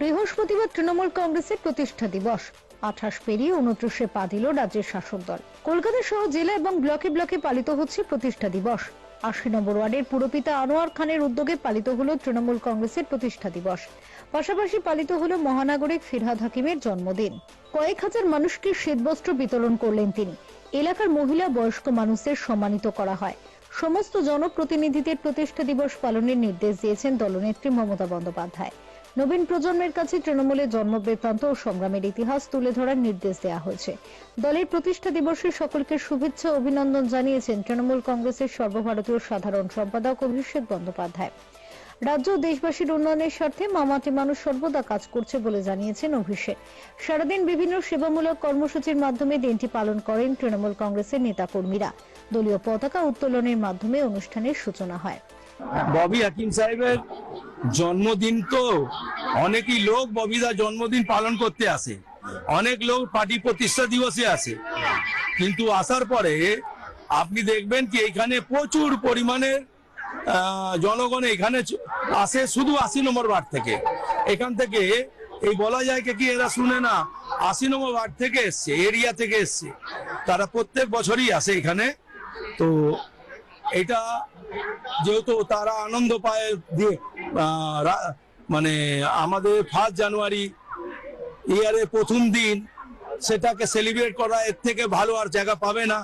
বৃহস্পতিবার তৃণমূল কংগ্রেসের প্রতিষ্ঠা দিবস। আঠাশ পেরিয়ে উনত্রিশে পা দিল রাজ্যের শাসক দল। কলকাতা সহ জেলা এবং ব্লকে ব্লকে পালিত হচ্ছে প্রতিষ্ঠা দিবস। আশি নম্বর ওয়ার্ডের পুরপিতা আনোয়ার খানের উদ্যোগে পালিত হলো তৃণমূল কংগ্রেসের প্রতিষ্ঠা দিবস। পাশাপাশি পালিত হলো মহানাগরিক ফিরহাদ হাকিমের জন্মদিন। কয়েক হাজার মানুষকে শীতবস্ত্র বিতরণ করলেন তিনি। এলাকার মহিলা বয়স্ক মানুষদের সম্মানিত করা হয়। সমস্ত জনপ্রতিনিধিদের প্রতিষ্ঠা দিবস পালনের নির্দেশ দিয়েছেন দলনেত্রী মমতা বন্দ্যোপাধ্যায়। নবীন প্রজন্মের কাছে তৃণমূলের জন্মবৃত্তান্ত ও সংগ্রামের ইতিহাস তুলে ধরার নির্দেশ দেওয়া হয়েছে। দলের প্রতিষ্ঠা দিবসে সকলকে শুভেচ্ছা অভিনন্দন জানিয়েছেন তৃণমূল কংগ্রেসের সর্বভারতীয় সাধারণ সম্পাদক অভিষেক বন্দ্যোপাধ্যায়। রাজ্য দেশবাসীর উন্নয়নের স্বার্থে মামাটি মানুষ সর্বদা কাজ করছে বলে জানিয়েছেন অভিষেক। সারাদিন বিভিন্ন সেবামূলক কর্মসূচির মাধ্যমে দিনটি পালন করেন তৃণমূল কংগ্রেসের নেতাকর্মীরা। দলীয় পতাকা উত্তোলনের মাধ্যমে অনুষ্ঠানের সূচনা হয়। ববি হাকিম সাহেবের জন্মদিন তো অনেকই লোক ববিদা জন্মদিন পালন করতে আসে। অনেক লোক পার্টি প্রতিষ্ঠা দিবসে আসে। কিন্তু আসার পরে আপনি দেখবেন কি এখানে প্রচুর পরিমাণে জনগণ এখানে আসে শুধু আশি নম্বর ওয়ার্ড থেকে। এখান থেকে এই বলা যায় কি এরা শুনে না, আশি নম্বর ওয়ার্ড থেকে এসছে, এরিয়া থেকে এসছে। তারা প্রত্যেক বছরই আসে এখানে। তো এটা যেহেতু তারা আনন্দ পায়, দিয়ে মানে আমাদের ফার্স্ট জানুয়ারি ইয়ারের প্রথম দিন সেটাকে সেলিব্রেট করা এর থেকে ভালো আর জায়গা পাবে না।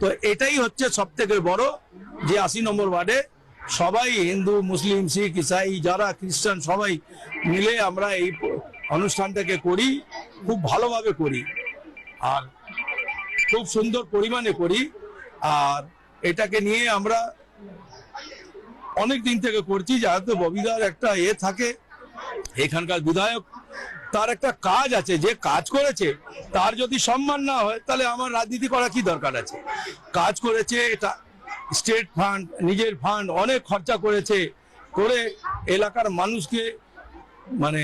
তো এটাই হচ্ছে সব থেকে বড় যে আশি নম্বর ওয়ার্ডে সবাই হিন্দু, মুসলিম, শিখ, ইসাই, যারা খ্রিস্টান সবাই মিলে আমরা এই অনুষ্ঠানটাকে করি, খুব ভালোভাবে করি। আর খুব সুন্দর পরিমাণে করি। আর এটাকে নিয়ে আমরা অনেক দিন থেকে করছি, যাতে ববিদার একটা এ থাকে, এখানকার বিধায়ক, তার একটা কাজ আছে, যে কাজ করেছে, তার যদি সম্মান না হয়, তাহলে আমার রাজনীতি করা কি দরকার আছে? কাজ করেছে, এটা স্টেট ফান্ড নিজের ফান্ড অনেক খরচা করেছে, করে এলাকার মানুষকে মানে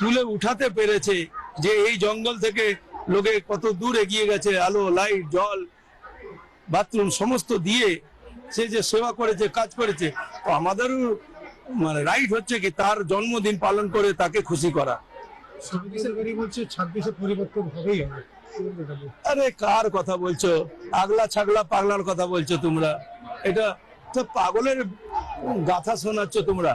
তুলে উঠাতে পেরেছে, যে এই জঙ্গল থেকে লোকে কত দূর এগিয়ে গেছে, আলো লাইট জল বাথরুম সমস্ত দিয়ে সে যে সেবা করেছে কাজ করেছে তো আমাদেরও মানে রাইট হচ্ছে কি তার জন্মদিন পালন করে তাকে খুশি করা। আরে কার কথা বলছো? আগলা ছাগলা পাগলার কথা বলছো তোমরা। এটা তো পাগলের গাথা শোনাচ্ছ তোমরা।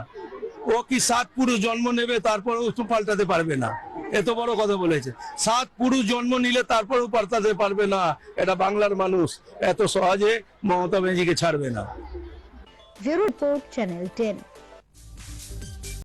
ও কি সাত পুরুষ জন্ম নেবে তারপরেও তো পাল্টাতে পারবে না। এত বড় কথা বলেছে। সাত পুরুষ জন্ম নিলে তারপরও পাল্টাতে পারবে না। এটা বাংলার মানুষ। এত সহজে মমতা ব্যানার্জিকে ছাড়বে না। Zero report channel ten.